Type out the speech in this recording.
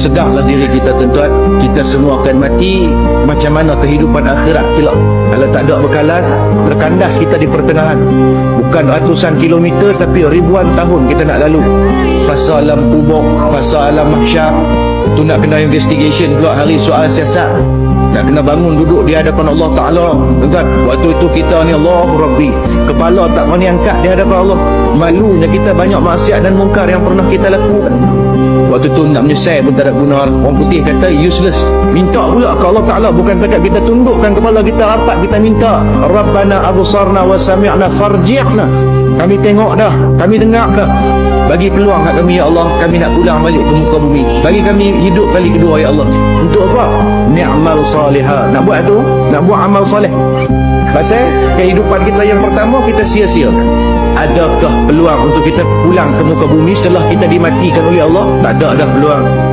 Sedanglah diri kita tuan-tuan. Kita semua akan mati. Macam mana kehidupan akhirat pula Kalau tak ada bekalan Terkandas kita di pertengahan. Bukan ratusan kilometer Tapi ribuan tahun kita nak lalu. Fasa alam kubur Fasa alam mahsyar. Itu nak kena investigation pula hari soal siasat. Nak kena bangun duduk di hadapan Allah Ta'ala. Tuan-tuan Waktu itu kita ni Allah Rabbi Kepala tak berani angkat di hadapan Allah. Malunya kita banyak maksiat dan mungkar yang pernah kita lakukan Waktu tu nak menyesal pun tak ada guna. Orang putih kata useless. Minta pula ke Allah Ta'ala Bukan takat kita tundukkan kepala kita rapat Kita minta Rabbana abusarna wa sami'na farji'na. Kami tengok dah Kami dengar dah. Bagi peluang kat kami ya Allah Kami nak pulang balik ke muka bumi. Bagi kami hidup kali kedua ya Allah. Untuk apa? Ni'mal salihah. Nak buat tu? Nak buat amal salih Pasal kehidupan kita yang pertama Kita sia-sia. Adakah peluang untuk kita pulang ke muka bumi Setelah kita dimatikan oleh Allah? Tak ada dah peluang